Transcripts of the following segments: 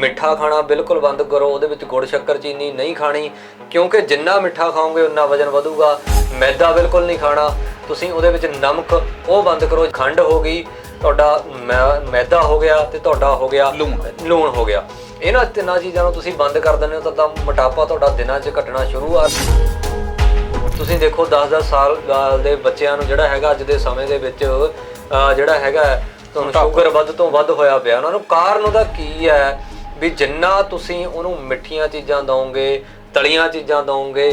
ਮਿੱਠਾ ਖਾਣਾ ਬਿਲਕੁਲ ਬੰਦ ਕਰੋ ਉਹਦੇ ਵਿੱਚ ਗੁੜ ਸ਼ੱਕਰ ਚੀਨੀ ਨਹੀਂ ਖਾਣੀ ਕਿਉਂਕਿ ਜਿੰਨਾ ਮਿੱਠਾ ਖਾਓਗੇ ਉਨਾ ਵਜਨ ਵਧੂਗਾ। ਮੈਦਾ ਬਿਲਕੁਲ ਨਹੀਂ ਖਾਣਾ ਤੁਸੀਂ ਉਹਦੇ ਵਿੱਚ ਨਮਕ ਉਹ ਬੰਦ ਕਰੋ। ਖੰਡ ਹੋ ਗਈ ਤੁਹਾਡਾ ਮੈਦਾ ਹੋ ਗਿਆ ਤੇ ਤੁਹਾਡਾ ਹੋ ਗਿਆ ਲੂਣ। ਹੋ ਗਿਆ। ਇਹਨਾਂ ਤਿੰਨਾਂ ਚੀਜ਼ਾਂ ਨੂੰ ਤੁਸੀਂ ਬੰਦ ਕਰ ਦਿੰਦੇ ਹੋ ਤਾਂ ਮੋਟਾਪਾ ਤੁਹਾਡਾ ਦਿਨਾਂ 'ਚ ਘਟਣਾ ਸ਼ੁਰੂ ਆ। ਤੁਸੀਂ ਦੇਖੋ 10-10 ਸਾਲ ਦਾ ਬੱਚਿਆਂ ਨੂੰ ਜਿਹੜਾ ਹੈਗਾ ਅੱਜ ਦੇ ਸਮੇਂ ਦੇ ਵਿੱਚ ਜਿਹੜਾ ਹੈਗਾ ਤੁਹਾਨੂੰ ਸ਼ੂਗਰ ਵੱਧ ਤੋਂ ਵੱਧ ਹੋਇਆ ਪਿਆ। ਉਹਨਾਂ ਨੂੰ ਕਾਰਨ ਉਹਦਾ ਕੀ ਹੈ? ਵੀ ਜਿੰਨਾ ਤੁਸੀਂ ਉਹਨੂੰ ਮਿੱਠੀਆਂ ਚੀਜ਼ਾਂ ਦਵੋਗੇ ਤਲੀਆਂ ਚੀਜ਼ਾਂ ਦਵੋਗੇ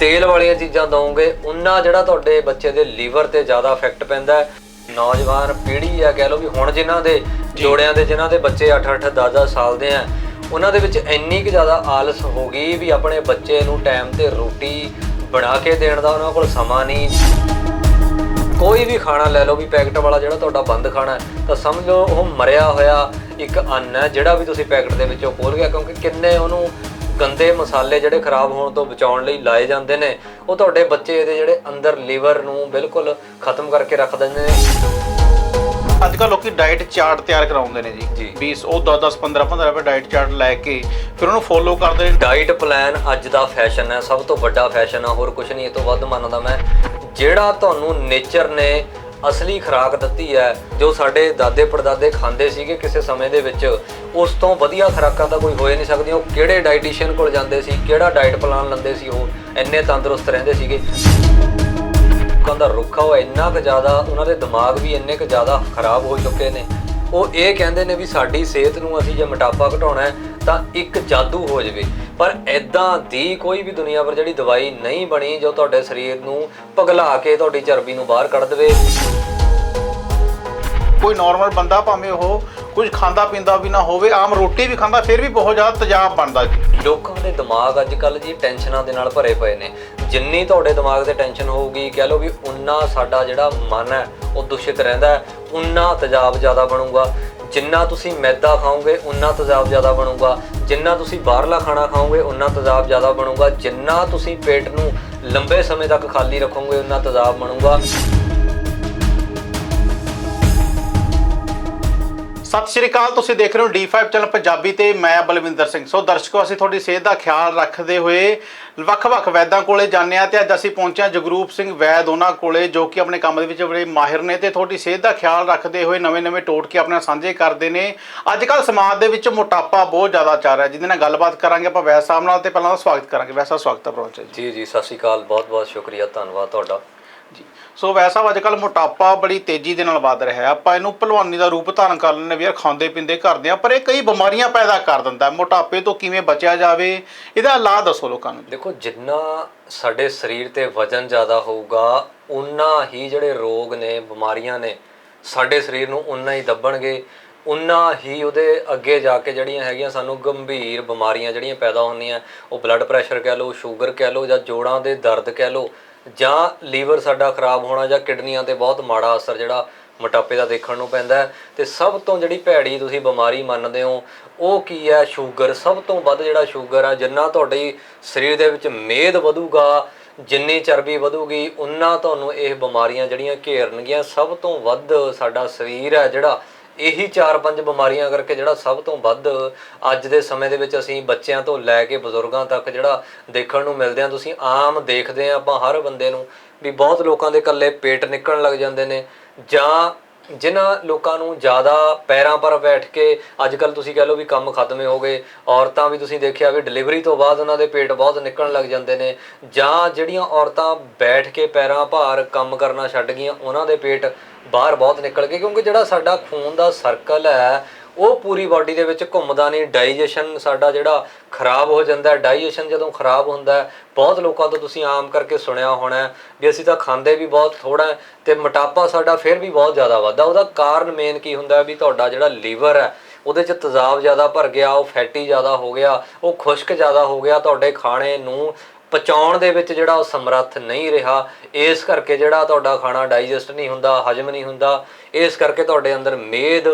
ਤੇਲ ਵਾਲੀਆਂ ਚੀਜ਼ਾਂ ਦਵੋਗੇ ਉਨਾ ਜਿਹੜਾ ਤੁਹਾਡੇ ਬੱਚੇ ਦੇ ਲੀਵਰ ਤੇ ਜ਼ਿਆਦਾ ਇਫੈਕਟ ਪੈਂਦਾ ਹੈ। ਨੌਜਵਾਨ ਪੀੜ੍ਹੀ ਆ ਕਹਿ ਲਓ ਵੀ ਹੁਣ ਜਿਨ੍ਹਾਂ ਦੇ ਜੋੜਿਆਂ ਦੇ ਜਿਨ੍ਹਾਂ ਦੇ ਬੱਚੇ 8-8 10-10 ਸਾਲ ਦੇ ਆ ਉਹਨਾਂ ਦੇ ਵਿੱਚ ਇੰਨੀ ਕੁ ਜ਼ਿਆਦਾ ਆਲਸ ਹੋ ਗਈ ਵੀ ਆਪਣੇ ਬੱਚੇ ਨੂੰ ਟਾਈਮ ਤੇ ਰੋਟੀ ਬਣਾ ਕੇ ਦੇਣ ਦਾ ਉਹਨਾਂ ਕੋਲ ਸਮਾਂ ਨਹੀਂ। ਕੋਈ ਵੀ ਖਾਣਾ ਲੈ ਲਓ ਵੀ ਪੈਕਟ ਵਾਲਾ ਜਿਹੜਾ ਤੁਹਾਡਾ ਬੰਦ ਖਾਣਾ ਤਾਂ ਸਮਝੋ ਉਹ ਮਰਿਆ ਹੋਇਆ ਇੱਕ ਅੰਨ ਹੈ ਜਿਹੜਾ ਵੀ ਤੁਸੀਂ ਪੈਕਟ ਦੇ ਵਿੱਚੋਂ ਖੋਲ ਗਿਆ ਕਿਉਂਕਿ ਕਿੰਨੇ ਉਹਨੂੰ ਗੰਦੇ ਮਸਾਲੇ ਜਿਹੜੇ ਖਰਾਬ ਹੋਣ ਤੋਂ ਬਚਾਉਣ ਲਈ ਲਾਏ ਜਾਂਦੇ ਨੇ ਉਹ ਤੁਹਾਡੇ ਬੱਚੇ ਦੇ ਜਿਹੜੇ ਅੰਦਰ ਲੀਵਰ ਨੂੰ ਬਿਲਕੁਲ ਖਤਮ ਕਰਕੇ ਰੱਖ ਦਿੰਦੇ ਨੇ। ਅੱਜ ਕੱਲ੍ਹ ਲੋਕੀ ਡਾਈਟ ਚਾਰਟ ਤਿਆਰ ਕਰਾਉਂਦੇ ਨੇ ਜੀ। ਜੀ। 20 ਉਹ 10 10 15 15 ਰੁਪਏ ਡਾਈਟ ਚਾਰਟ ਲੈ ਕੇ ਫਿਰ ਉਹਨੂੰ ਫੋਲੋ ਕਰਦੇ ਨੇ। ਡਾਈਟ ਪਲਾਨ ਅੱਜ ਦਾ ਫੈਸ਼ਨ ਹੈ ਸਭ ਤੋਂ ਵੱਡਾ ਫੈਸ਼ਨ ਆ ਹੋਰ ਕੁਝ ਨਹੀਂ ਇਹ ਤੋਂ ਵੱਧ ਮੰਨਦਾ ਮੈਂ। ਜਿਹੜਾ ਤੁਹਾਨੂੰ ਨੇਚਰ ਨੇ ਅਸਲੀ ਖੁਰਾਕ ਦਿੱਤੀ ਹੈ, ਜੋ ਸਾਡੇ ਦਾਦੇ ਪੜਦਾਦੇ ਖਾਂਦੇ ਸੀਗੇ ਕਿਸੇ ਸਮੇਂ ਦੇ ਵਿੱਚ, ਉਸ ਤੋਂ ਵਧੀਆ ਖੁਰਾਕਾਂ ਤਾਂ ਕੋਈ ਹੋਏ ਨਹੀਂ ਸਕਦੀਆਂ। ਉਹ ਕਿਹੜੇ ਡਾਈਟੀਸ਼ੀਅਨ ਕੋਲ ਜਾਂਦੇ ਸੀ, ਕਿਹੜਾ ਡਾਈਟ ਪਲਾਨ ਲੈਂਦੇ ਸੀ ਉਹ, ਇੰਨੇ ਤੰਦਰੁਸਤ ਰਹਿੰਦੇ ਸੀਗੇ। ਲੋਕਾਂ ਦਾ ਰੁੱਖਾ ਉਹ ਇੰਨਾ ਕੁ ਜ਼ਿਆਦਾ, ਉਹਨਾਂ ਦੇ ਦਿਮਾਗ ਵੀ ਇੰਨੇ ਕੁ ਜ਼ਿਆਦਾ ਖਰਾਬ ਹੋ ਚੁੱਕੇ ਨੇ। ਉਹ ਇਹ ਕਹਿੰਦੇ ਨੇ ਵੀ ਸਾਡੀ ਸਿਹਤ ਨੂੰ ਅਸੀਂ ਜੇ ਮੋਟਾਪਾ ਘਟਾਉਣਾ ਹੈ ਤਾਂ ਇੱਕ ਜਾਦੂ ਹੋ ਜਾਵੇ। ਪਰ ਐਦਾਂ ਦੀ ਕੋਈ ਵੀ ਦੁਨੀਆ ਪਰ ਜਿਹੜੀ ਦਵਾਈ ਨਹੀਂ ਬਣੀ ਜੋ ਤੁਹਾਡੇ ਸਰੀਰ ਨੂੰ ਪਗਲਾ ਕੇ ਤੁਹਾਡੀ ਚਰਬੀ ਨੂੰ ਬਾਹਰ ਕੱਢ ਦੇਵੇ। ਕੋਈ ਨਾਰਮਲ ਬੰਦਾ ਭਾਵੇਂ ਉਹ ਕੁਝ ਖਾਂਦਾ ਪੀਂਦਾ ਵੀ ਨਾ ਹੋਵੇ ਆਮ ਰੋਟੀ ਵੀ ਖਾਂਦਾ ਫਿਰ ਵੀ ਬਹੁਤ ਜ਼ਿਆਦਾ ਤੇਜ਼ਾਬ ਬਣਦਾ ਜੀ। ਲੋਕਾਂ ਦੇ ਦਿਮਾਗ ਅੱਜ ਕੱਲ ਜੀ ਟੈਨਸ਼ਨਾਂ ਦੇ ਨਾਲ ਭਰੇ ਪਏ ਨੇ। ਜਿੰਨੀ ਤੁਹਾਡੇ ਦਿਮਾਗ ਤੇ ਟੈਨਸ਼ਨ ਹੋਊਗੀ, ਕਹਿ ਲਓ ਵੀ ਉਨਾ ਸਾਡਾ ਜਿਹੜਾ ਮਨ ਹੈ, ਉਹ ਦੂਸ਼ਿਤ ਰਹਿੰਦਾ ਹੈ, ਉਨਾ ਤੇਜ਼ਾਬ ਜ਼ਿਆਦਾ ਬਣੂਗਾ। ਜਿੰਨਾ ਤੁਸੀਂ ਮੈਦਾ ਖਾਓਗੇ, ਉਨਾ ਤਜਾਬ ਜ਼ਿਆਦਾ ਬਣੂਗਾ। ਜਿੰਨਾ ਤੁਸੀਂ ਬਾਹਰਲਾ ਖਾਣਾ ਖਾਓਗੇ, ਉਨਾ ਤਜਾਬ ਜ਼ਿਆਦਾ ਬਣੂਗਾ। ਜਿੰਨਾ ਤੁਸੀਂ ਪੇਟ ਨੂੰ ਲੰਬੇ ਸਮੇਂ ਤੱਕ ਖਾਲੀ ਰੱਖੋਗੇ, ਉਨਾ ਤਜਾਬ ਬਣੂਗਾ। ਸਤਿ ਸ਼੍ਰੀ ਅਕਾਲ, ਤੁਸੀਂ ਦੇਖ ਰਹੇ ਹੋ D5 ਚੈਨਲ ਪੰਜਾਬੀ ਤੇ ਮੈਂ ਬਲਵਿੰਦਰ ਸਿੰਘ। ਸੋ ਦਰਸ਼ਕੋ, ਅਸੀਂ ਤੁਹਾਡੀ ਸਿਹਤ ਦਾ ਖਿਆਲ ਰੱਖਦੇ ਹੋਏ ਵੱਖ-ਵੱਖ ਵੈਦਾਂ ਕੋਲੇ ਜਾਂਦੇ ਹਾਂ ਤੇ ਅੱਜ ਅਸੀਂ ਪਹੁੰਚੇ ਹਾਂ ਜਗਰੂਪ ਸਿੰਘ ਵੈਦ ਉਹਨਾਂ ਕੋਲੇ, ਜੋ ਕਿ ਆਪਣੇ ਕੰਮ ਦੇ ਵਿੱਚ ਬੜੇ ਮਾਹਿਰ ਨੇ ਤੇ ਤੁਹਾਡੀ ਸਿਹਤ ਦਾ ਖਿਆਲ ਰੱਖਦੇ ਹੋਏ ਨਵੇਂ-ਨਵੇਂ ਟੋਟਕੇ ਆਪਣੇ ਸਾਂਝੇ ਕਰਦੇ ਨੇ। ਅੱਜ ਕੱਲ ਸਮਾਜ ਦੇ ਵਿੱਚ ਮੋਟਾਪਾ ਬਹੁਤ ਜ਼ਿਆਦਾ ਚੱਲ ਰਿਹਾ, ਜਿਹਦੇ ਨਾਲ ਗੱਲਬਾਤ ਕਰਾਂਗੇ ਆਪਾਂ ਵੈਦ ਸਾਹਿਬ ਨਾਲ ਤੇ ਪਹਿਲਾਂ ਦਾ ਸਵਾਗਤ ਕਰਾਂਗੇ। ਵੈਸਾ ਸਵਾਗਤ ਹੈ ਪ੍ਰੋਚ ਜੀ। ਜੀ ਸਤਿ ਸ਼੍ਰੀ ਅਕਾਲ ਬਹੁਤ ਬਹੁਤ ਸ਼ੁਕਰੀਆ, ਧੰਨਵਾਦ ਤੁਹਾਡਾ। ਸੋ ਵੈਸਾ ਅੱਜ ਕੱਲ ਮੋਟਾਪਾ ਬੜੀ ਤੇਜ਼ੀ ਦੇ ਨਾਲ ਵੱਧ ਰਿਹਾ ਹੈ। ਆਪਾਂ ਇਹਨੂੰ ਭਲਵਾਨੀ ਦਾ ਰੂਪ ਧਾਰਨ ਕਰ ਲੈਂਦੇ ਵੀ ਯਾਰ ਖਾਂਦੇ ਪੀਂਦੇ ਕਰਦੇ ਆ ਪਰ ਇਹ ਕਈ ਬਿਮਾਰੀਆਂ ਪੈਦਾ ਕਰ ਦਿੰਦਾ ਹੈ। ਮੋਟਾਪੇ ਤੋਂ ਕਿਵੇਂ ਬਚਿਆ ਜਾਵੇ, ਇਹਦਾ ਇਲਾਜ ਦੱਸੋ ਲੋਕਾਂ ਨੂੰ। ਦੇਖੋ, ਜਿੰਨਾ ਸਾਡੇ ਸਰੀਰ ਤੇ ਵਜਨ ਜ਼ਿਆਦਾ ਹੋਊਗਾ ਉਨਾ ਹੀ ਜਿਹੜੇ ਰੋਗ ਨੇ, ਬਿਮਾਰੀਆਂ ਨੇ, ਸਾਡੇ ਸਰੀਰ ਨੂੰ ਉਨਾ ਹੀ ਦੱਬਣਗੇ। ਉਨਾ ਹੀ ਉਹਦੇ ਅੱਗੇ ਜਾ ਕੇ ਜਿਹੜੀਆਂ ਹੈਗੀਆਂ ਸਾਨੂੰ ਗੰਭੀਰ ਬਿਮਾਰੀਆਂ ਜਿਹੜੀਆਂ ਪੈਦਾ ਹੁੰਦੀਆਂ, ਉਹ ਬਲੱਡ ਪ੍ਰੈਸ਼ਰ ਕਹਿ ਲਓ ਸ਼ੂਗਰ ਕਹਿ ਲਓ ਜਾਂ ਜੋੜਾਂ ਦੇ ਦਰਦ ਕਹਿ ਲਓ ਜਾਂ ਲੀਵਰ ਸਾਡਾ ਖਰਾਬ ਹੋਣਾ ਜਾਂ ਕਿਡਨੀਆਂ ਤੇ ਬਹੁਤ ਮਾੜਾ ਅਸਰ ਜਿਹੜਾ ਮੋਟਾਪੇ ਦਾ ਦੇਖਣ ਨੂੰ ਪੈਂਦਾ ਹੈ। ਤੇ ਸਭ ਤੋਂ ਜਿਹੜੀ ਭੈੜੀ ਤੁਸੀਂ ਬਿਮਾਰੀ ਮੰਨਦੇ ਹੋ, ਉਹ ਕੀ ਹੈ? ਸ਼ੂਗਰ। ਸਭ ਤੋਂ ਵੱਧ ਜਿਹੜਾ ਸ਼ੂਗਰ ਆ, ਜਿੰਨਾ ਤੁਹਾਡੀ ਸਰੀਰ ਦੇ ਵਿੱਚ ਮੇਦ ਵਧੂਗਾ, ਜਿੰਨੀ ਚਰਬੀ ਵਧੂਗੀ, ਉਨਾ ਤੁਹਾਨੂੰ ਇਹ ਬਿਮਾਰੀਆਂ ਜਿਹੜੀਆਂ ਘੇਰਨਗੀਆਂ। ਸਭ ਤੋਂ ਵੱਧ ਸਾਡਾ ਸਰੀਰ ਹੈ ਜਿਹੜਾ ਇਹੀ 4-5 ਬਿਮਾਰੀਆਂ ਕਰਕੇ ਜਿਹੜਾ ਸਭ ਤੋਂ ਵੱਧ ਅੱਜ ਦੇ ਸਮੇਂ ਦੇ ਵਿੱਚ ਅਸੀਂ ਬੱਚਿਆਂ ਤੋਂ ਲੈ ਕੇ ਬਜ਼ੁਰਗਾਂ ਤੱਕ ਜਿਹੜਾ ਦੇਖਣ ਨੂੰ ਮਿਲਦੇ ਆ ਤੁਸੀਂ ਆਮ ਦੇਖਦੇ ਆ ਆਪਾਂ ਹਰ ਬੰਦੇ ਨੂੰ ਵੀ ਬਹੁਤ ਲੋਕਾਂ ਦੇ ਕੱਲੇ ਪੇਟ ਨਿਕਲਣ ਲੱਗ ਜਾਂਦੇ ਨੇ ਜਾਂ ਜਿਨ੍ਹਾਂ ਲੋਕਾਂ ਨੂੰ ਜ਼ਿਆਦਾ ਪੈਰਾਂ ਪਰ ਬੈਠ ਕੇ ਅੱਜ ਕੱਲ ਤੁਸੀਂ ਕਹਿ ਲਓ ਵੀ ਕੰਮ ਖਤਮੇ ਹੋ ਗਏ, ਔਰਤਾਂ ਵੀ ਤੁਸੀਂ ਦੇਖਿਆ ਵੀ ਡਿਲੀਵਰੀ ਤੋਂ ਬਾਅਦ ਉਹਨਾਂ ਦੇ ਪੇਟ ਬਹੁਤ ਨਿਕਲਣ ਲੱਗ ਜਾਂਦੇ ਨੇ, ਜਾਂ ਜਿਹੜੀਆਂ ਔਰਤਾਂ ਬੈਠ ਕੇ ਪੈਰਾਂ ਭਾਰ ਕੰਮ ਕਰਨਾ ਛੱਡ ਗਈਆਂ, ਉਹਨਾਂ ਦੇ ਪੇਟ ਬਾਹਰ ਬਹੁਤ ਨਿਕਲ ਗਏ, ਕਿਉਂਕਿ ਜਿਹੜਾ ਸਾਡਾ ਖੂਨ ਦਾ ਸਰਕਲ ਹੈ ਉਹ ਪੂਰੀ ਬਾਡੀ ਦੇ ਵਿੱਚ ਘੁੰਮਦਾ ਨਹੀਂ ਡਾਈਜੈਸ਼ਨ ਸਾਡਾ ਜਿਹੜਾ ਖਰਾਬ ਹੋ ਜਾਂਦਾ ਹੈ ਡਾਈਜੈਸ਼ਨ ਜਦੋਂ ਖਰਾਬ ਹੁੰਦਾ ਹੈ, ਬਹੁਤ ਲੋਕਾਂ ਤੋਂ ਤੁਸੀਂ ਆਮ ਕਰਕੇ ਸੁਣਿਆ ਹੋਣਾ ਵੀ ਅਸੀਂ ਤਾਂ ਖਾਂਦੇ ਵੀ ਬਹੁਤ ਥੋੜਾ ਹੈ ਤੇ ਮੋਟਾਪਾ ਸਾਡਾ ਫਿਰ ਵੀ ਬਹੁਤ ਜ਼ਿਆਦਾ ਵੱਧਦਾ। ਉਹਦਾ ਕਾਰਨ ਮੇਨ ਕੀ ਹੁੰਦਾ ਵੀ ਤੁਹਾਡਾ ਜਿਹੜਾ ਲੀਵਰ ਹੈ, ਉਹਦੇ 'ਚ ਤੇਜ਼ਾਬ ਜ਼ਿਆਦਾ ਭਰ ਗਿਆ, ਉਹ ਫੈਟੀ ਜ਼ਿਆਦਾ ਹੋ ਗਿਆ, ਉਹ ਖੁਸ਼ਕ ਜ਼ਿਆਦਾ ਹੋ ਗਿਆ, ਤੁਹਾਡੇ ਖਾਣੇ ਨੂੰ ਪਚਾਉਣ ਦੇ ਵਿੱਚ ਜਿਹੜਾ ਉਹ ਸਮਰੱਥ ਨਹੀਂ ਰਿਹਾ, ਇਸ ਕਰਕੇ ਜਿਹੜਾ ਤੁਹਾਡਾ ਖਾਣਾ ਡਾਈਜੈਸਟ ਨਹੀਂ ਹੁੰਦਾ, ਹਜਮ ਨਹੀਂ ਹੁੰਦਾ, ਇਸ ਕਰਕੇ ਤੁਹਾਡੇ ਅੰਦਰ ਮੇਦ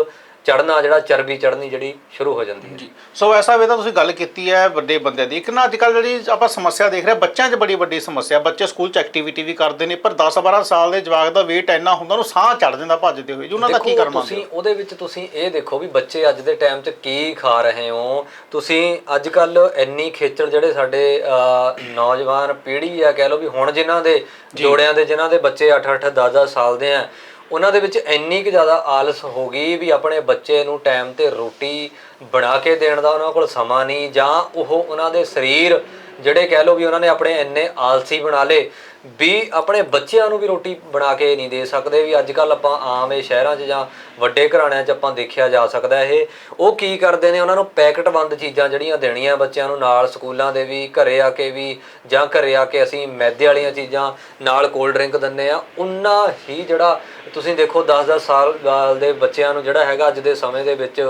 ਚੜਨਾ ਜਿਹੜਾ ਚਰਬੀ ਚੜਨੀ ਜਿਹੜੀ ਸ਼ੁਰੂ ਹੋ ਜਾਂਦੀ ਹੈ। ਜੀ। ਸੋ ਐਸਾ ਵੇ ਤਾਂ ਤੁਸੀਂ ਗੱਲ ਕੀਤੀ ਹੈ ਵੱਡੇ ਬੰਦਿਆਂ ਦੀ। ਇੱਕ ਨਾ ਅੱਜ ਕੱਲ੍ਹ ਜਿਹੜੀ ਆਪਾਂ ਸਮੱਸਿਆ ਦੇਖ ਰਹੇ ਬੱਚਿਆਂ 'ਚ ਬੜੀ ਵੱਡੀ ਸਮੱਸਿਆ। ਬੱਚੇ ਸਕੂਲ 'ਚ ਐਕਟੀਵਿਟੀ ਵੀ ਕਰਦੇ ਨੇ ਪਰ 10-12 ਸਾਲ ਦੇ ਜਵਾਕ ਦਾ weight ਇੰਨਾ ਹੁੰਦਾ ਉਹਨੂੰ ਸਾਹ ਚੜ ਜਾਂਦਾ ਭੱਜਦੇ ਹੋਏ। ਜੀ ਉਹਨਾਂ ਦਾ ਕੀ ਕਰਨਾ ਤੁਸੀਂ ਉਹਦੇ ਵਿੱਚ ਤੁਸੀਂ ਇਹ ਦੇਖੋ ਵੀ ਬੱਚੇ ਅੱਜ ਦੇ ਟਾਈਮ 'ਚ ਕੀ ਖਾ ਰਹੇ ਹੋ। ਤੁਸੀਂ ਅੱਜ ਕੱਲ ਇੰਨੀ ਖੇਚਲ ਜਿਹੜੇ ਸਾਡੇ ਨੌਜਵਾਨ ਪੀੜ੍ਹੀ ਆ ਕਹਿ ਲਓ ਵੀ ਹੁਣ ਜਿਨ੍ਹਾਂ ਦੇ ਜੋੜਿਆਂ ਦੇ ਜਿਨ੍ਹਾਂ ਦੇ ਬੱਚੇ 8-8 10-10 ਸਾਲ ਦੇ ਆ ਉਹਨਾਂ ਦੇ ਵਿੱਚ ਇੰਨੀ ਕੁ ਜ਼ਿਆਦਾ ਆਲਸ ਹੋ ਗਈ ਵੀ ਆਪਣੇ ਬੱਚੇ ਨੂੰ ਟਾਈਮ ਤੇ ਰੋਟੀ ਬਣਾ ਕੇ ਦੇਣ ਦਾ ਉਹਨਾਂ ਕੋਲ ਸਮਾਂ ਨਹੀਂ ਜਾਂ ਉਹ ਉਹਨਾਂ ਦੇ ਸਰੀਰ ਜਿਹੜੇ ਕਹਿ ਲਓ ਵੀ ਉਹਨਾਂ ਨੇ ਆਪਣੇ ਇੰਨੇ ਆਲਸੀ ਬਣਾ ਲਏ ਵੀ ਆਪਣੇ ਬੱਚਿਆਂ ਨੂੰ ਵੀ ਰੋਟੀ ਬਣਾ ਕੇ ਨਹੀਂ ਦੇ ਸਕਦੇ ਵੀ ਅੱਜ ਕੱਲ ਆਪਾਂ ਆਮ ਇਹ ਸ਼ਹਿਰਾਂ 'ਚ ਜਾਂ ਵੱਡੇ ਘਰਾਣਿਆਂ 'ਚ ਆਪਾਂ ਦੇਖਿਆ ਜਾ ਸਕਦਾ ਇਹ। ਉਹ ਕੀ ਕਰਦੇ ਨੇ? ਉਹਨਾਂ ਨੂੰ ਪੈਕਟ ਬੰਦ ਚੀਜ਼ਾਂ ਜਿਹੜੀਆਂ ਦੇਣੀਆਂ ਬੱਚਿਆਂ ਨੂੰ ਨਾਲ ਸਕੂਲਾਂ ਦੇ ਵੀ, ਘਰੇ ਆ ਕੇ ਵੀ ਜਾਂ ਘਰੇ ਆ ਕੇ ਅਸੀਂ ਮੈਦੇ ਵਾਲੀਆਂ ਚੀਜ਼ਾਂ ਨਾਲ ਕੋਲਡ ਡਰਿੰਕ ਦਿੰਨੇ ਆ ਉਨਾ ਹੀ ਜਿਹੜਾ ਤੁਸੀਂ ਦੇਖੋ 10-10 ਸਾਲ ਸਾਲ ਦੇ ਬੱਚਿਆਂ ਨੂੰ ਜਿਹੜਾ ਹੈਗਾ ਅੱਜ ਦੇ ਸਮੇਂ ਦੇ ਵਿੱਚ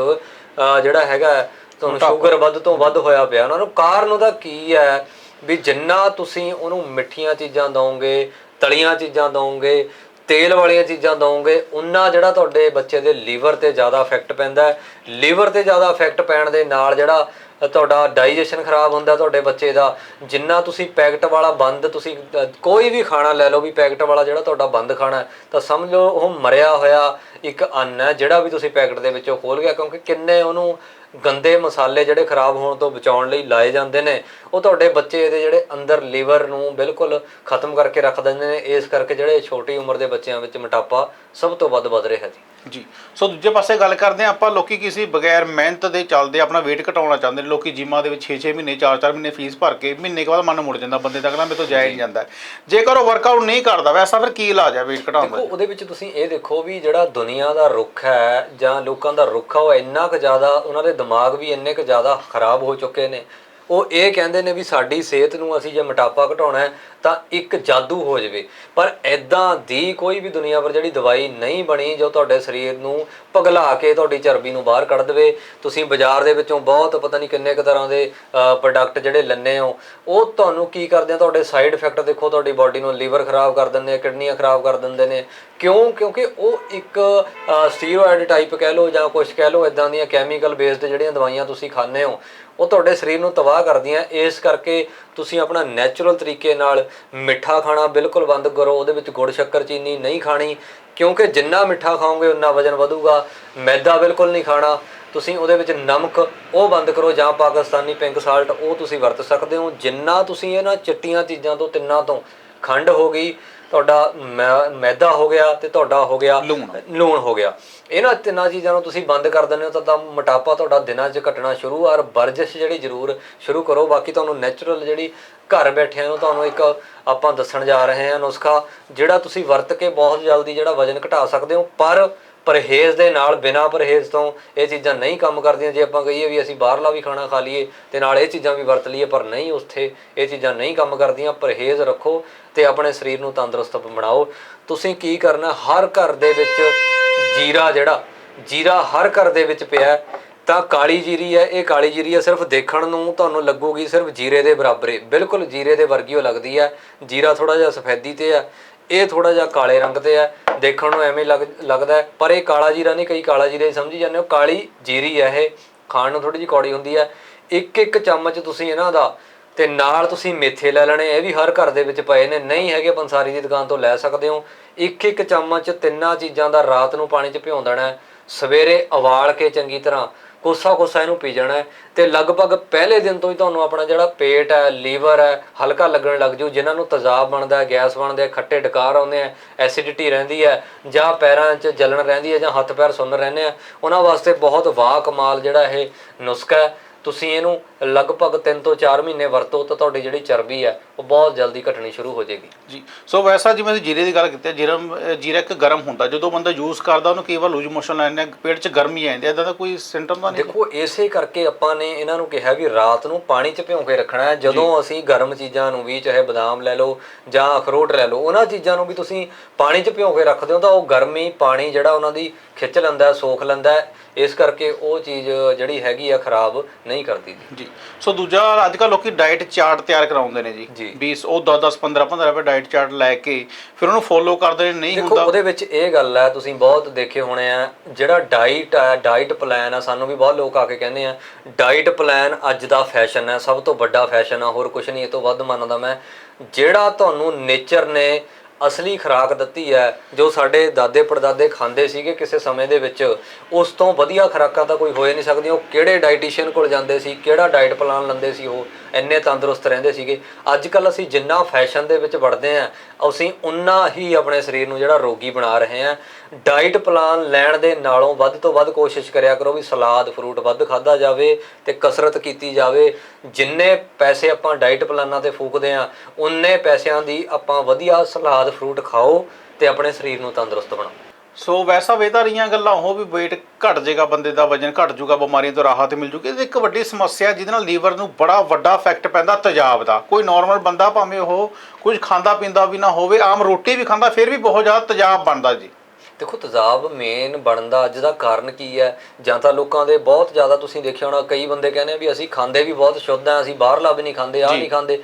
ਜਿਹੜਾ ਹੈਗਾ ਤੁਹਾਨੂੰ ਸ਼ੂਗਰ ਵੱਧ ਤੋਂ ਵੱਧ ਹੋਇਆ ਪਿਆ। ਉਹਨਾਂ ਨੂੰ ਕਾਰਨ ਉਹਦਾ ਕੀ ਹੈ? ਵੀ ਜਿੰਨਾ ਤੁਸੀਂ ਉਹਨੂੰ ਮਿੱਠੀਆਂ ਚੀਜ਼ਾਂ ਦਵੋਗੇ ਤਲੀਆਂ ਚੀਜ਼ਾਂ ਦਵੋਗੇ ਤੇਲ ਵਾਲੀਆਂ ਚੀਜ਼ਾਂ ਦਵੋਗੇ ਉਨਾ ਜਿਹੜਾ ਤੁਹਾਡੇ ਬੱਚੇ ਦੇ ਲੀਵਰ ਤੇ ਜ਼ਿਆਦਾ ਇਫੈਕਟ ਪੈਂਦਾ ਹੈ। ਲੀਵਰ ਤੇ ਜ਼ਿਆਦਾ ਇਫੈਕਟ ਪੈਣ ਦੇ ਨਾਲ ਜਿਹੜਾ ਤੁਹਾਡਾ ਡਾਈਜੈਸ਼ਨ ਖਰਾਬ ਹੁੰਦਾ ਤੁਹਾਡੇ ਬੱਚੇ ਦਾ ਜਿੰਨਾ ਤੁਸੀਂ ਪੈਕਟ ਵਾਲਾ ਬੰਦ ਤੁਸੀਂ ਕੋਈ ਵੀ ਖਾਣਾ ਲੈ ਲਓ ਵੀ ਪੈਕਟ ਵਾਲਾ ਜਿਹੜਾ ਤੁਹਾਡਾ ਬੰਦ ਖਾਣਾ ਤਾਂ ਸਮਝ ਲਓ ਉਹ ਮਰਿਆ ਹੋਇਆ ਇੱਕ ਅੰਨ ਹੈ ਜਿਹੜਾ ਵੀ ਤੁਸੀਂ ਪੈਕਟ ਦੇ ਵਿੱਚੋਂ ਖੋਲ ਗਿਆ ਕਿਉਂਕਿ ਕਿੰਨੇ ਉਹਨੂੰ ਗੰਦੇ ਮਸਾਲੇ ਜਿਹੜੇ ਖਰਾਬ ਹੋਣ ਤੋਂ ਬਚਾਉਣ ਲਈ ਲਾਏ ਜਾਂਦੇ ਨੇ ਉਹ ਤੁਹਾਡੇ ਬੱਚੇ ਦੇ ਜਿਹੜੇ ਅੰਦਰ ਲੀਵਰ ਨੂੰ ਬਿਲਕੁਲ ਖਤਮ ਕਰਕੇ ਰੱਖ ਦਿੰਦੇ ਨੇ ਇਸ ਕਰਕੇ ਜਿਹੜੇ ਛੋਟੀ ਉਮਰ ਦੇ ਬੱਚਿਆਂ ਵਿੱਚ ਮੋਟਾਪਾ ਸਭ ਤੋਂ ਵੱਧ ਵੱਧ ਰਿਹਾ ਜੀ। ਜੀ ਸੋ ਦੂਜੇ ਪਾਸੇ ਗੱਲ ਕਰਦੇ ਹਾਂ ਆਪਾਂ ਲੋਕੀ ਕਿਸੇ ਬਗੈਰ ਮਿਹਨਤ ਦੇ ਚੱਲਦੇ ਆਪਣਾ weight ਘਟਾਉਣਾ ਚਾਹੁੰਦੇ ਨੇ ਲੋਕੀ ਜਿਮਾਂ ਦੇ ਵਿੱਚ 6-6 ਮਹੀਨੇ 4-4 ਮਹੀਨੇ ਫੀਸ ਭਰ ਕੇ ਮਹੀਨੇ ਕੇ ਬਾਅਦ ਮਨ ਮੁੜ ਜਾਂਦਾ ਬੰਦੇ ਦਾ ਕਹਿੰਦਾ ਮੇਰੇ ਤੋਂ ਜਾਇਆ ਨਹੀਂ ਜਾਂਦਾ। ਜੇਕਰ ਉਹ ਵਰਕਆਊਟ ਨਹੀਂ ਕਰਦਾ ਵੈਸਾ ਫਿਰ ਕੀ ਇਲਾਜ ਹੈ weight ਘਟਾਉਣ ਦੇਖੋ ਦਾ ਉਹਦੇ ਵਿੱਚ ਤੁਸੀਂ ਇਹ ਦੇਖੋ ਵੀ ਜਿਹੜਾ ਦੁਨੀਆ ਦਾ ਰੁੱਖ ਹੈ ਜਾਂ ਲੋਕਾਂ ਦਾ ਰੁੱਖ ਆ ਉਹ ਇੰਨਾ ਕੁ ਜ਼ਿਆਦਾ ਉਹਨਾਂ ਦੇ ਦਿਮਾਗ ਵੀ ਇੰਨੇ ਕੁ ਜ਼ਿਆਦਾ ਖਰਾਬ ਹੋ ਚੁੱਕੇ ਨੇ। ਉਹ ਇਹ ਕਹਿੰਦੇ ਨੇ ਵੀ ਸਾਡੀ ਸਿਹਤ ਨੂੰ ਅਸੀਂ ਜੇ ਮੋਟਾਪਾ ਘਟਾਉਣਾ ਹੈ, ਤਾਂ ਇੱਕ ਜਾਦੂ ਹੋ ਜਾਵੇ। ਪਰ ਐਦਾਂ ਦੀ ਕੋਈ ਵੀ ਦੁਨੀਆ ਪਰ ਜਿਹੜੀ ਦਵਾਈ ਨਹੀਂ ਬਣੀ, ਜੋ ਤੁਹਾਡੇ ਸਰੀਰ ਨੂੰ ਪਗਲਾ ਕੇ ਤੁਹਾਡੀ ਚਰਬੀ ਨੂੰ ਬਾਹਰ ਕੱਢ ਦੇਵੇ, ਤੁਸੀਂ ਬਾਜ਼ਾਰ ਦੇ ਵਿੱਚੋਂ ਬਹੁਤ ਪਤਾ ਨਹੀਂ ਕਿੰਨੇ ਕੁ ਤਰ੍ਹਾਂ ਦੇ ਪ੍ਰੋਡਕਟ ਜਿਹੜੇ ਲੈਣੇ ਹੋ, ਉਹ ਤੁਹਾਨੂੰ ਕੀ ਕਰਦੇ ਆ? ਤੁਹਾਡੇ ਸਾਈਡ ਇਫੈਕਟ ਦੇਖੋ, ਤੁਹਾਡੀ ਬਾਡੀ ਨੂੰ ਲੀਵਰ ਖਰਾਬ ਕਰ ਦਿੰਦੇ ਆ, ਕਿਡਨੀਆਂ ਖਰਾਬ ਕਰ ਦਿੰਦੇ ਨੇ। ਕਿਉਂ? ਕਿਉਂਕਿ ਉਹ ਇੱਕ ਸਟੀਰੋਇਡ ਟਾਈਪ ਕਹਿ ਲਓ ਜਾਂ ਕੁਝ ਕਹਿ ਲਓ ਇਦਾਂ ਦੀਆਂ ਕੈਮੀਕਲ ਬੇਸਡ ਜਿਹੜੀਆਂ ਦਵਾਈਆਂ ਤੁਸੀਂ ਖਾਂਦੇ ਹੋ। ਉਹ ਤੁਹਾਡੇ ਸਰੀਰ ਨੂੰ ਤਬਾਹ ਕਰਦੀਆਂ। ਇਸ ਕਰਕੇ ਤੁਸੀਂ ਆਪਣਾ ਨੈਚੁਰਲ ਤਰੀਕੇ ਨਾਲ ਮਿੱਠਾ ਖਾਣਾ ਬਿਲਕੁਲ ਬੰਦ ਕਰੋ। ਉਹਦੇ ਵਿੱਚ ਗੁੜ, ਸ਼ੱਕਰ, ਚੀਨੀ ਨਹੀਂ ਖਾਣੀ, ਕਿਉਂਕਿ ਜਿੰਨਾ ਮਿੱਠਾ ਖਾਓਗੇ, ਉਨਾ ਵਜਨ ਵਧੂਗਾ। ਮੈਦਾ ਬਿਲਕੁਲ ਨਹੀਂ ਖਾਣਾ। ਤੁਸੀਂ ਉਹਦੇ ਵਿੱਚ ਨਮਕ ਉਹ ਬੰਦ ਕਰੋ, ਜਾਂ ਪਾਕਿਸਤਾਨੀ ਪਿੰਕ ਸਾਲਟ ਉਹ ਤੁਸੀਂ ਵਰਤ ਸਕਦੇ ਹੋ। ਜਿੰਨਾ ਤੁਸੀਂ ਇਹਨਾਂ ਚਿੱਟੀਆਂ ਚੀਜ਼ਾਂ ਤੋਂ, ਤਿੰਨਾਂ ਤੋਂ ਖੰਡ ਹੋ ਗਈ ਤੁਹਾਡਾ ਮੈਦਾ ਹੋ ਗਿਆ ਤੇ ਤੁਹਾਡਾ ਹੋ ਗਿਆ। ਲੂਣ। ਹੋ ਗਿਆ। ਇਹਨਾਂ ਤਿੰਨਾਂ ਚੀਜ਼ਾਂ ਨੂੰ ਤੁਸੀਂ ਬੰਦ ਕਰ ਦਿੰਦੇ ਹੋ ਤਾਂ ਤਾਂ ਮੋਟਾਪਾ ਤੁਹਾਡਾ ਦਿਨਾਂ 'ਚ ਘਟਣਾ ਸ਼ੁਰੂ ਔਰ ਵਰਜਿਸ਼ ਜਿਹੜੀ ਜ਼ਰੂਰ ਸ਼ੁਰੂ ਕਰੋ। ਬਾਕੀ ਤੁਹਾਨੂੰ ਨੈਚੁਰਲ ਜਿਹੜੀ ਘਰ ਬੈਠਿਆਂ ਨੂੰ ਤੁਹਾਨੂੰ ਇੱਕ ਆਪਾਂ ਦੱਸਣ ਜਾ ਰਹੇ ਹਾਂ ਨੁਸਖਾ ਜਿਹੜਾ ਤੁਸੀਂ ਵਰਤ ਕੇ ਬਹੁਤ ਜਲਦੀ ਜਿਹੜਾ ਵਜਨ ਘਟਾ ਸਕਦੇ ਹੋ। ਪਰ ਪਰਹੇਜ਼ ਦੇ ਨਾਲ, ਬਿਨਾਂ ਪਰਹੇਜ਼ ਤੋਂ ਇਹ ਚੀਜ਼ਾਂ ਨਹੀਂ ਕੰਮ ਕਰਦੀਆਂ। ਜੇ ਆਪਾਂ ਕਹੀਏ ਵੀ ਅਸੀਂ ਬਾਹਰਲਾ ਵੀ ਖਾਣਾ ਖਾ ਲਈਏ ਤੇ ਨਾਲ ਇਹ ਚੀਜ਼ਾਂ ਵੀ ਵਰਤ ਲਈਏ, ਪਰ ਨਹੀਂ ਉੱਥੇ ਇਹ ਚੀਜ਼ਾਂ ਨਹੀਂ ਕੰਮ ਕਰਦੀਆਂ, ਪਰਹੇਜ਼ ਰੱਖੋ ਤੇ ਆਪਣੇ ਸਰੀਰ ਨੂੰ ਤੰਦਰੁਸਤ ਬਣਾਓ। ਤੁਸੀਂ ਕੀ ਕਰਨਾ, ਹਰ ਘਰ ਦੇ ਵਿੱਚ ਜੀਰਾ ਜਿਹੜਾ, ਜੀਰਾ ਹਰ ਘਰ ਦੇ ਵਿੱਚ ਪਿਆ ਤਾਂ ਕਾਲੀ ਜੀਰੀ ਹੈ, ਇਹ ਕਾਲੀ ਜੀਰੀ ਹੈ, ਸਿਰਫ ਦੇਖਣ ਨੂੰ ਤੁਹਾਨੂੰ ਲੱਗੂਗੀ ਸਿਰਫ ਜੀਰੇ ਦੇ ਬਰਾਬਰ ਹੀ। ਬਿਲਕੁਲ ਜੀਰੇ ਦੇ ਵਰਗੀ ਉਹ ਲੱਗਦੀ ਹੈ। ਜੀਰਾ ਥੋੜਾ ਜਿਹਾ ਸਫੈਦੀ ਤੇ ਹੈ ਇਹ ਥੋੜਾ ਜਿਹਾ ਕਾਲੇ ਰੰਗ ਤੇ ਹੈ ਦੇਖਣ ਨੂੰ ਐਵੇਂ ਲੱਗ, ਲੱਗਦਾ ਪਰ ਇਹ ਕਾਲਾ ਜੀਰਾ ਨਹੀਂ, ਕਈ ਕਾਲਾ ਜੀਰੇ ਸਮਝੀ ਜਾਂਦੇ ਹੋ। ਕਾਲੀ ਜੀਰੀ ਹੈ ਇਹ, ਖਾਣ ਨੂੰ ਥੋੜੀ ਜਿਹੀ ਕੌੜੀ ਹੁੰਦੀ ਹੈ ਇੱਕ ਇੱਕ ਚਮਚ ਤੁਸੀਂ ਇਹਨਾਂ ਦਾ, ਤੇ ਨਾਲ ਤੁਸੀਂ ਮੇਥੇ ਲੈ ਲੈਣੇ, ਇਹ ਵੀ ਹਰ ਘਰ ਦੇ ਵਿੱਚ ਪਏ ਨੇ। ਨਹੀਂ ਹੈਗੇ, ਪੰਸਾਰੀ ਦੀ ਦੁਕਾਨ ਤੋਂ ਲੈ ਸਕਦੇ ਹੋ। ਇੱਕ ਇੱਕ ਚਮਚ ਤਿੰਨਾਂ ਚੀਜ਼ਾਂ ਦਾ ਰਾਤ ਨੂੰ ਪਾਣੀ 'ਚ ਭਿਉਂ ਦੇਣਾ ਸਵੇਰੇ ਉਬਾਲ ਕੇ ਚੰਗੀ ਤਰ੍ਹਾਂ ਕੋਸਾ ਕੋਸਾ ਇਹਨੂੰ ਪੀ ਜਾਣਾ ਹੈ। ਤੇ ਲਗਭਗ ਪਹਿਲੇ ਦਿਨ ਤੋਂ ਹੀ ਤੁਹਾਨੂੰ ਆਪਣਾ ਜਿਹੜਾ ਪੇਟ ਹੈ, ਲੀਵਰ ਹੈ, ਹਲਕਾ ਲੱਗਣ ਲੱਗ ਜੂ, ਜਿਨ੍ਹਾਂ ਨੂੰ ਤਜਾਬ ਬਣਦਾ ਗੈਸ ਬਣਦੇ ਖੱਟੇ ਡਕਾਰ ਆਉਂਦੇ ਆ ਐਸਿਡਿਟੀ ਰਹਿੰਦੀ ਹੈ, ਜਾਂ ਪੈਰਾਂ 'ਚ ਜਲਣ ਰਹਿੰਦੀ ਹੈ, ਜਾਂ ਹੱਥ ਪੈਰ ਸੁੰਨ ਰਹਿੰਦੇ ਆ ਉਹਨਾਂ ਵਾਸਤੇ ਬਹੁਤ ਵਾਹ ਕਮਾਲ ਜਿਹੜਾ ਇਹ ਨੁਸਖਾ ਹੈ। ਤੁਸੀਂ ਇਹਨੂੰ ਲਗਭਗ 3 ਤੋਂ 4 ਮਹੀਨੇ ਵਰਤੋ ਤਾਂ ਤੁਹਾਡੀ ਜਿਹੜੀ ਚਰਬੀ ਹੈ ਉਹ ਬਹੁਤ ਜਲਦੀ ਘਟਣੀ ਸ਼ੁਰੂ ਹੋ ਜਾਏਗੀ ਜੀ ਸੋ ਵੈਸਾ ਜਿਵੇਂ ਅਸੀਂ ਜੀਰੇ ਦੀ ਗੱਲ ਕੀਤੀ ਹੈ ਜੀਰਾ ਜੀਰਾ ਇੱਕ ਗਰਮ ਹੁੰਦਾ ਜਦੋਂ ਬੰਦਾ ਯੂਜ਼ ਕਰਦਾ ਉਹਨੂੰ ਕਈ ਵਾਰ ਲੂਜ ਮੋਸ਼ਨ ਲੈਂਦੇ ਪੇਟ 'ਚ ਗਰਮੀ ਆ ਜਾਂਦੀ ਹੈ ਇਦਾਂ ਦਾ ਕੋਈ ਸਿੰਟਮ ਤਾਂ ਨਹੀਂ ਦੇਖੋ ਇਸੇ ਕਰਕੇ ਆਪਾਂ ਨੇ ਇਹਨਾਂ ਨੂੰ ਕਿਹਾ ਵੀ ਰਾਤ ਨੂੰ ਪਾਣੀ 'ਚ ਭਿਉਂ ਕੇ ਰੱਖਣਾ ਹੈ ਜਦੋਂ ਅਸੀਂ ਗਰਮ ਚੀਜ਼ਾਂ ਨੂੰ ਵੀ ਚਾਹੇ ਬਦਾਮ ਲੈ ਲਓ ਜਾਂ ਅਖਰੋਟ ਲੈ ਲਓ ਉਹਨਾਂ ਚੀਜ਼ਾਂ ਨੂੰ ਵੀ ਤੁਸੀਂ ਪਾਣੀ 'ਚ ਭਿਉਂ ਕੇ ਰੱਖਦੇ ਹੋ ਤਾਂ ਉਹ ਗਰਮੀ ਪਾਣੀ ਜਿਹੜਾ ਉਹਨਾਂ ਦੀ ਖਿੱਚ ਲੈਂਦਾ ਸੋਖ ਲੈਂਦਾ। ਇਸ ਕਰਕੇ ਉਹ ਚੀਜ਼ ਜਿਹੜੀ ਹੈਗੀ ਆ ਖਰਾਬ ਨਹੀਂ ਕਰਦੀ ਜੀ। ਸੋ ਦੂਜਾ ਅੱਜ ਕੱਲ੍ਹ ਲੋਕੀ ਡਾਈਟ ਚਾਰਟ ਤਿਆਰ ਕਰਾਉਂਦੇ ਨੇ ਜੀ। ਜੀ। 20 ਉਹ 10 10 15 15 ਰੁਪਏ ਡਾਈਟ ਚਾਰਟ ਲੈ ਕੇ ਫਿਰ ਉਹਨੂੰ ਫੋਲੋ ਕਰਦੇ ਨੇ ਨਹੀਂ ਦੇਖੋ ਹੁੰਦਾ। ਉਹਦੇ ਵਿੱਚ ਇਹ ਗੱਲ ਹੈ ਤੁਸੀਂ ਬਹੁਤ ਦੇਖੇ ਹੋਣੇ ਆ ਜਿਹੜਾ ਡਾਈਟ ਹੈ ਡਾਈਟ ਪਲਾਨ ਆ ਸਾਨੂੰ ਵੀ ਬਹੁਤ ਲੋਕ ਆ ਕੇ ਕਹਿੰਦੇ ਆ ਡਾਈਟ ਪਲਾਨ ਅੱਜ ਦਾ ਫੈਸ਼ਨ ਹੈ ਸਭ ਤੋਂ ਵੱਡਾ ਫੈਸ਼ਨ ਆ ਹੋਰ ਕੁਝ ਨਹੀਂ ਇਹ ਤੋਂ ਵੱਧ ਮੰਨਦਾ ਮੈਂ। ਜਿਹੜਾ ਤੁਹਾਨੂੰ ਨੇਚਰ ਨੇ ਅਸਲੀ ਖੁਰਾਕ ਦਿੱਤੀ ਹੈ, ਜੋ ਸਾਡੇ ਦਾਦੇ ਪੜਦਾਦੇ ਖਾਂਦੇ ਸੀਗੇ ਕਿਸੇ ਸਮੇਂ ਦੇ ਵਿੱਚ, ਉਸ ਤੋਂ ਵਧੀਆ ਖੁਰਾਕਾਂ ਤਾਂ ਕੋਈ ਹੋਏ ਨਹੀਂ ਸਕਦੀਆਂ। ਉਹ ਕਿਹੜੇ ਡਾਈਟੀਸ਼ੀਅਨ ਕੋਲ ਜਾਂਦੇ ਸੀ, ਕਿਹੜਾ ਡਾਈਟ ਪਲਾਨ ਲੈਂਦੇ ਸੀ ਉਹ, ਇੰਨੇ ਤੰਦਰੁਸਤ ਰਹਿੰਦੇ ਸੀਗੇ। ਅੱਜ ਕੱਲ ਅਸੀਂ ਜਿੰਨਾ ਫੈਸ਼ਨ ਦੇ ਵਿੱਚ ਵੜਦੇ ਆਂ ਅਸੀਂ ਉਨਾ ਹੀ ਆਪਣੇ ਸਰੀਰ ਨੂੰ ਜਿਹੜਾ ਰੋਗੀ ਬਣਾ ਰਹੇ ਆਂ ਡਾਈਟ ਪਲਾਨ ਲੈਣ ਦੇ ਨਾਲੋਂ ਵੱਧ ਤੋਂ ਵੱਧ ਕੋਸ਼ਿਸ਼ ਕਰਿਆ ਕਰੋ ਵੀ ਸਲਾਦ ਫਰੂਟ ਵੱਧ ਖਾਦਾ ਜਾਵੇ ਤੇ ਕਸਰਤ ਕੀਤੀ ਜਾਵੇ। ਜਿੰਨੇ ਪੈਸੇ ਆਪਾਂ ਡਾਈਟ ਪਲਾਨਾਂ ਤੇ ਫੂਕਦੇ ਆਂ ਉਨੇ ਪੈਸਿਆਂ ਦੀ ਆਪਾਂ ਵਧੀਆ ਸਲਾਦ ਫਰੂਟ ਖਾਓ ਤੇ ਆਪਣੇ ਸਰੀਰ ਨੂੰ ਤੰਦਰੁਸਤ ਬਣਾਓ। ਸੋ ਵੈਸਾ ਵੇ ਤਾਂ ਰਹੀਆਂ ਗੱਲਾਂ ਉਹ ਵੀ weight ਘਟ ਜਾਏਗਾ ਬੰਦੇ ਦਾ ਵਜਨ ਘਟ ਜਾਊਗਾ ਬਿਮਾਰੀਆਂ ਤੋਂ ਰਾਹਤ ਮਿਲ ਜੂਗੀ। ਇਹ ਇੱਕ ਵੱਡੀ ਸਮੱਸਿਆ ਜਿਹਦੇ ਨਾਲ ਲੀਵਰ ਨੂੰ ਬੜਾ ਵੱਡਾ ਇਫੈਕਟ ਪੈਂਦਾ ਤੇਜ਼ਾਬ ਦਾ। ਕੋਈ ਨਾਰਮਲ ਬੰਦਾ ਭਾਵੇਂ ਉਹ ਕੁਝ ਖਾਂਦਾ ਪੀਂਦਾ ਵੀ ਨਾ ਹੋਵੇ ਆਮ ਰੋਟੀ ਵੀ ਖਾਂਦਾ ਫਿਰ ਵੀ ਬਹੁਤ ਜ਼ਿਆਦਾ ਤੇਜ਼ਾਬ ਬਣਦਾ ਜੀ। ਦੇਖੋ ਤੇਜ਼ਾਬ ਮੇਨ ਬਣਨ ਦਾ ਅੱਜ ਦਾ ਕਾਰਨ ਕੀ ਹੈ? ਜਾਂ ਤਾਂ ਲੋਕਾਂ ਦੇ ਬਹੁਤ ਜ਼ਿਆਦਾ ਤੁਸੀਂ ਦੇਖਿਆ ਹੋਣਾ ਕਈ ਬੰਦੇ ਕਹਿੰਦੇ ਆ ਵੀ ਅਸੀਂ ਖਾਂਦੇ ਵੀ ਬਹੁਤ ਸ਼ੁੱਧ ਆ ਅਸੀਂ ਬਾਹਰਲਾ ਵੀ ਨਹੀਂ ਖਾਂਦੇ ਜੀ। ਨਹੀਂ ਖਾਂਦੇ।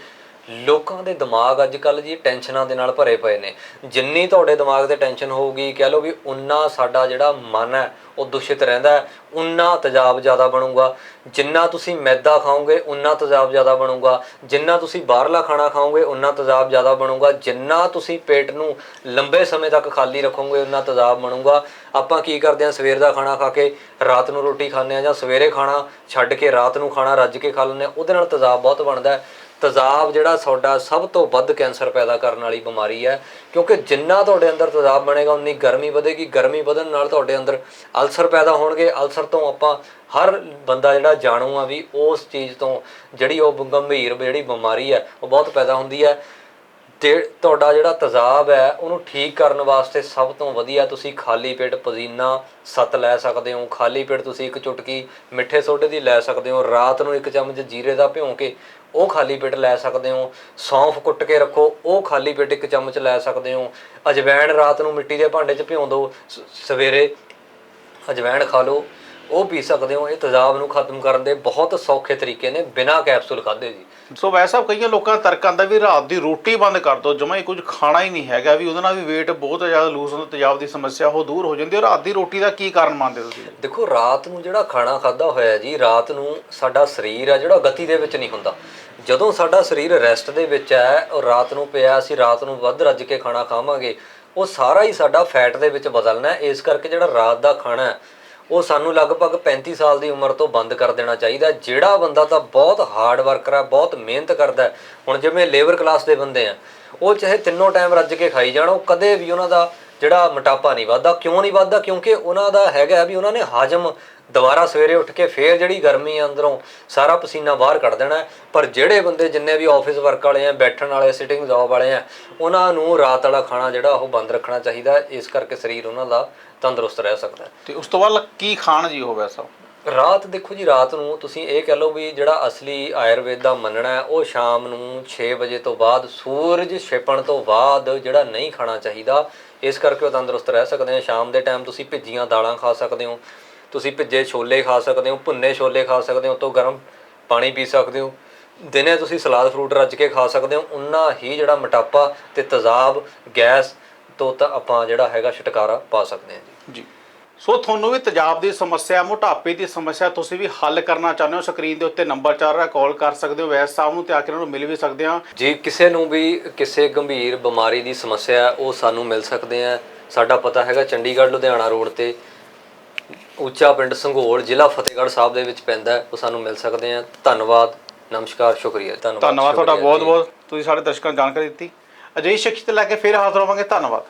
ਲੋਕਾਂ ਦੇ ਦਿਮਾਗ ਅੱਜ ਕੱਲ ਜੀ ਟੈਨਸ਼ਨਾਂ ਦੇ ਨਾਲ ਭਰੇ ਪਏ ਨੇ। ਜਿੰਨੀ ਤੁਹਾਡੇ ਦਿਮਾਗ ਤੇ ਟੈਨਸ਼ਨ ਹੋਊਗੀ, ਕਹਿ ਲਓ ਵੀ ਉਨਾ ਸਾਡਾ ਜਿਹੜਾ ਮਨ ਹੈ, ਉਹ ਦੂਸ਼ਿਤ ਰਹਿੰਦਾ ਹੈ, ਉਨਾ ਤੇਜ਼ਾਬ ਜ਼ਿਆਦਾ ਬਣੂਗਾ। ਜਿੰਨਾ ਤੁਸੀਂ ਮੈਦਾ ਖਾਓਗੇ, ਉਨਾ ਤਜਾਬ ਜ਼ਿਆਦਾ ਬਣੂਗਾ। ਜਿੰਨਾ ਤੁਸੀਂ ਬਾਹਰਲਾ ਖਾਣਾ ਖਾਓਗੇ, ਉਨਾ ਤਜਾਬ ਜ਼ਿਆਦਾ ਬਣੂਗਾ। ਜਿੰਨਾ ਤੁਸੀਂ ਪੇਟ ਨੂੰ ਲੰਬੇ ਸਮੇਂ ਤੱਕ ਖਾਲੀ ਰੱਖੋਗੇ, ਉਨਾ ਤਜਾਬ ਬਣੂਗਾ। ਆਪਾਂ ਕੀ ਕਰਦੇ ਹਾਂ, ਸਵੇਰ ਦਾ ਖਾਣਾ ਖਾ ਕੇ ਰਾਤ ਨੂੰ ਰੋਟੀ ਖਾਂਦੇ ਆ ਜਾਂ ਸਵੇਰੇ ਖਾਣਾ ਛੱਡ ਕੇ ਰਾਤ ਨੂੰ ਖਾਣਾ ਰੱਜ ਕੇ ਖਾ ਲੈਂਦੇ ਆ ਉਹਦੇ ਨਾਲ ਤਜਾਬ ਬਹੁਤ ਬਣਦਾ ਹੈ। ਤਜਾਬ ਜਿਹੜਾ ਤੁਹਾਡਾ ਸਭ ਤੋਂ ਵੱਧ ਕੈਂਸਰ ਪੈਦਾ ਕਰਨ ਵਾਲੀ ਬਿਮਾਰੀ ਹੈ, ਕਿਉਂਕਿ ਜਿੰਨਾ ਤੁਹਾਡੇ ਅੰਦਰ ਤਜ਼ਾਬ ਬਣੇਗਾ, ਉਨੀ ਗਰਮੀ ਵਧੇਗੀ। ਗਰਮੀ ਵਧਣ ਨਾਲ ਤੁਹਾਡੇ ਅੰਦਰ ਅਲਸਰ ਪੈਦਾ ਹੋਣਗੇ। ਅਲਸਰ ਤੋਂ ਆਪਾਂ ਹਰ ਬੰਦਾ ਜਿਹੜਾ ਜਾਣੂ ਆ ਵੀ ਉਸ ਚੀਜ਼ ਤੋਂ ਜਿਹੜੀ ਉਹ ਗੰਭੀਰ ਜਿਹੜੀ ਬਿਮਾਰੀ ਹੈ, ਉਹ ਬਹੁਤ ਪੈਦਾ ਹੁੰਦੀ ਹੈ। ਤੇ ਤੁਹਾਡਾ ਜਿਹੜਾ ਤਜਾਬ ਹੈ, ਉਹਨੂੰ ਠੀਕ ਕਰਨ ਵਾਸਤੇ ਸਭ ਤੋਂ ਵਧੀਆ ਤੁਸੀਂ ਖਾਲੀ ਪੇਟ ਪੁਦੀਨਾ ਸੱਤ ਲੈ ਸਕਦੇ ਹੋ। ਖਾਲੀ ਪੇਟ ਤੁਸੀਂ ਇੱਕ ਚੁਟਕੀ ਮਿੱਠੇ ਸੋਡੇ ਦੀ ਲੈ ਸਕਦੇ ਹੋ। ਰਾਤ ਨੂੰ ਇੱਕ ਚਮਚ ਜੀਰੇ ਦਾ ਭਿਉਂ ਕੇ ਉਹ ਖਾਲੀ ਪੇਟ ਲੈ ਸਕਦੇ ਹੋ। ਸੌਂਫ ਕੁੱਟ ਕੇ ਰੱਖੋ, ਉਹ ਖਾਲੀ ਪੇਟ ਇੱਕ ਚਮਚ ਲੈ ਸਕਦੇ ਹੋ। ਅਜਵੈਣ ਰਾਤ ਨੂੰ ਮਿੱਟੀ ਦੇ ਭਾਂਡੇ 'ਚ ਭਿਉਂ ਦਿਓ ਸਵੇਰੇ ਅਜਵਾਇਣ ਖਾ ਲਓ। ਉਹ ਪੀ ਸਕਦੇ ਹੋ। ਇਹ ਤਜ਼ਾਬ ਨੂੰ ਖਤਮ ਕਰਨ ਦੇ ਬਹੁਤ ਸੌਖੇ ਤਰੀਕੇ ਨੇ, ਬਿਨਾਂ ਕੈਪਸੂਲ ਖਾਦੇ ਜੀ। ਸੋ ਵੈਸਾ ਕਈਆਂ ਲੋਕਾਂ ਦਾ ਤਰਕ ਆਉਂਦਾ ਵੀ ਰਾਤ ਦੀ ਰੋਟੀ ਬੰਦ ਕਰ ਦਿਓ, ਜਮਾ ਹੀ ਕੁਝ ਖਾਣਾ ਹੀ ਨਹੀਂ ਹੈਗਾ ਵੀ ਉਹਦੇ ਨਾਲ ਵੀ weight ਬਹੁਤ ਜ਼ਿਆਦਾ ਲੂਜ਼ ਹੁੰਦਾ, ਤੇਜ਼ਾਬ ਦੀ ਸਮੱਸਿਆ ਉਹ ਦੂਰ ਹੋ ਜਾਂਦੀ ਹੈ। ਰਾਤ ਦੀ ਰੋਟੀ ਦਾ ਕੀ ਕਾਰਨ ਮੰਨਦੇ ਹੋ ਤੁਸੀਂ? ਦੇਖੋ, ਰਾਤ ਨੂੰ ਜਿਹੜਾ ਖਾਣਾ ਖਾਦਾ ਹੋਇਆ ਜੀ, ਰਾਤ ਨੂੰ ਸਾਡਾ ਸਰੀਰ ਆ ਜਿਹੜਾ ਗਤੀ ਦੇ ਵਿੱਚ ਨਹੀਂ ਹੁੰਦਾ। ਜਦੋਂ ਸਾਡਾ ਸਰੀਰ ਰੈਸਟ ਦੇ ਵਿੱਚ ਹੈ ਉਹ ਰਾਤ ਨੂੰ ਪਿਆ, ਅਸੀਂ ਰਾਤ ਨੂੰ ਵੱਧ ਰੱਜ ਕੇ ਖਾਣਾ ਖਾਵਾਂਗੇ, ਉਹ ਸਾਰਾ ਹੀ ਸਾਡਾ ਫੈਟ ਦੇ ਵਿੱਚ ਬਦਲਣਾ ਇਸ ਕਰਕੇ ਜਿਹੜਾ ਰਾਤ ਦਾ ਖਾਣਾ ਉਹ ਸਾਨੂੰ ਲਗਭਗ 35 ਸਾਲ ਦੀ ਉਮਰ ਤੋਂ ਬੰਦ ਕਰ ਦੇਣਾ ਚਾਹੀਦਾ। ਜਿਹੜਾ ਬੰਦਾ ਤਾਂ ਬਹੁਤ ਹਾਰਡ ਵਰਕਰ ਹੈ ਬਹੁਤ ਮਿਹਨਤ ਕਰਦਾ ਹੁਣ ਜਿਵੇਂ ਲੇਬਰ ਕਲਾਸ ਦੇ ਬੰਦੇ ਆ, ਉਹ ਚਾਹੇ ਤਿੰਨੋਂ ਟਾਈਮ ਰੱਜ ਕੇ ਖਾਈ ਜਾਣ, ਉਹ ਕਦੇ ਵੀ ਉਹਨਾਂ ਦਾ ਜਿਹੜਾ ਮੋਟਾਪਾ ਨਹੀਂ ਵੱਧਦਾ। ਕਿਉਂ ਨਹੀਂ ਵੱਧਦਾ? ਕਿਉਂਕਿ ਉਹਨਾਂ ਦਾ ਹੈਗਾ ਵੀ ਉਹਨਾਂ ਨੇ ਹਾਜਮ ਦੁਬਾਰਾ ਸਵੇਰੇ ਉੱਠ ਕੇ ਫੇਰ ਜਿਹੜੀ ਗਰਮੀ ਆ ਅੰਦਰੋਂ ਸਾਰਾ ਪਸੀਨਾ ਬਾਹਰ ਕੱਢ ਦੇਣਾ ਪਰ ਜਿਹੜੇ ਬੰਦੇ ਜਿੰਨੇ ਵੀ ਆਫਿਸ ਵਰਕ ਵਾਲੇ ਆ, ਬੈਠਣ ਵਾਲੇ ਸਿਟਿੰਗ ਜੌਬ ਵਾਲੇ ਆ, ਉਹਨਾਂ ਨੂੰ ਰਾਤ ਵਾਲਾ ਖਾਣਾ ਜਿਹੜਾ ਉਹ ਬੰਦ ਰੱਖਣਾ ਚਾਹੀਦਾ ਇਸ ਕਰਕੇ ਸਰੀਰ ਉਹਨਾਂ ਦਾ ਤੰਦਰੁਸਤ ਰਹਿ ਸਕਦਾ ਹੈ। ਤੇ ਉਸ ਤੋਂ ਬਾਅਦ ਕੀ ਖਾਣ ਜੀ ਉਹ ਵੈਸਾ ਰਾਤ ਦੇਖੋ ਜੀ ਰਾਤ ਨੂੰ ਤੁਸੀਂ ਇਹ ਕਹਿ ਲਓ ਵੀ ਜਿਹੜਾ ਅਸਲੀ ਆਯੁਰਵੇਦ ਦਾ ਮੰਨਣਾ ਹੈ ਉਹ ਸ਼ਾਮ ਨੂੰ 6 ਵਜੇ ਤੋਂ ਬਾਅਦ ਸੂਰਜ ਛਿਪਣ ਤੋਂ ਬਾਅਦ ਜਿਹੜਾ ਨਹੀਂ ਖਾਣਾ ਚਾਹੀਦਾ ਇਸ ਕਰਕੇ ਉਹ ਤੰਦਰੁਸਤ ਰਹਿ ਸਕਦੇ ਆ ਸ਼ਾਮ ਦੇ ਟਾਈਮ ਤੁਸੀਂ ਭਿੱਜੀਆਂ ਦਾਲਾਂ ਖਾ ਸਕਦੇ ਹੋ ਤੁਸੀਂ ਭਿੱਜੇ ਛੋਲੇ ਖਾ ਸਕਦੇ ਹੋ ਭੁੰਨੇ ਛੋਲੇ ਖਾ ਸਕਦੇ ਹੋ ਤੋਂ ਗਰਮ ਪਾਣੀ ਪੀ ਸਕਦੇ ਹੋ ਦਿਨੇ ਤੁਸੀਂ ਸਲਾਦ ਫਰੂਟ ਰੱਜ ਕੇ ਖਾ ਸਕਦੇ ਹੋ ਉਨਾ ਹੀ ਜਿਹੜਾ ਮੋਟਾਪਾ ਤੇ ਤੇਜ਼ਾਬ ਗੈਸ ਤੋਂ ਤਾਂ ਆਪਾਂ ਜਿਹੜਾ ਹੈਗਾ ਛੁਟਕਾਰਾ ਪਾ ਸਕਦੇ ਹਾਂ ਜੀ। ਸੋ ਤੁਹਾਨੂੰ ਵੀ ਤੇਜ਼ਾਬ ਦੀ ਸਮੱਸਿਆ ਮੋਟਾਪੇ ਦੀ ਸਮੱਸਿਆ ਤੁਸੀਂ ਵੀ ਹੱਲ ਕਰਨਾ ਚਾਹੁੰਦੇ ਹੋ। ਸਕਰੀਨ ਦੇ ਉੱਤੇ ਨੰਬਰ ਚੱਲ ਰਿਹਾ ਕਾਲ ਕਰ ਸਕਦੇ ਹੋ। ਵੈਸ ਸਾਹਿਬ ਨੂੰ ਤੇ ਆ ਕੇ ਉਹਨਾਂ ਨੂੰ ਮਿਲ ਵੀ ਸਕਦੇ ਆ ਜੇ ਕਿਸੇ ਨੂੰ ਵੀ ਕਿਸੇ ਗੰਭੀਰ ਬਿਮਾਰੀ ਦੀ ਸਮੱਸਿਆ ਉਹ ਸਾਨੂੰ ਮਿਲ ਸਕਦੇ ਆ। ਸਾਡਾ ਪਤਾ ਹੈਗਾ ਚੰਡੀਗੜ੍ਹ ਲੁਧਿਆਣਾ ਰੋਡ ਤੇ। ਉੱਚਾ ਪਿੰਡ ਸੰਘੋਲ ਜ਼ਿਲ੍ਹਾ ਫਤਿਹਗੜ੍ਹ ਸਾਹਿਬ ਦੇ ਵਿੱਚ ਪੈਂਦਾ ਉਹ ਸਾਨੂੰ ਮਿਲ ਸਕਦੇ ਆ। ਧੰਨਵਾਦ। ਨਮਸਕਾਰ ਸ਼ੁਕਰੀਆ। ਧੰਨਵਾਦ ਤੁਹਾਡਾ ਸ਼ੁਕਰੀਆ ਬਹੁਤ। ਬਹੁਤ ਤੁਸੀਂ ਸਾਡੇ ਦਰਸ਼ਕਾਂ ਨੂੰ ਜਾਣਕਾਰੀ ਦਿੱਤੀ। ਅਜਿਹੀ ਸ਼ਖਸੀਅਤ ਲੈ ਕੇ ਫਿਰ ਹਾਜ਼ਰ ਹੋਵਾਂਗੇ। ਧੰਨਵਾਦ।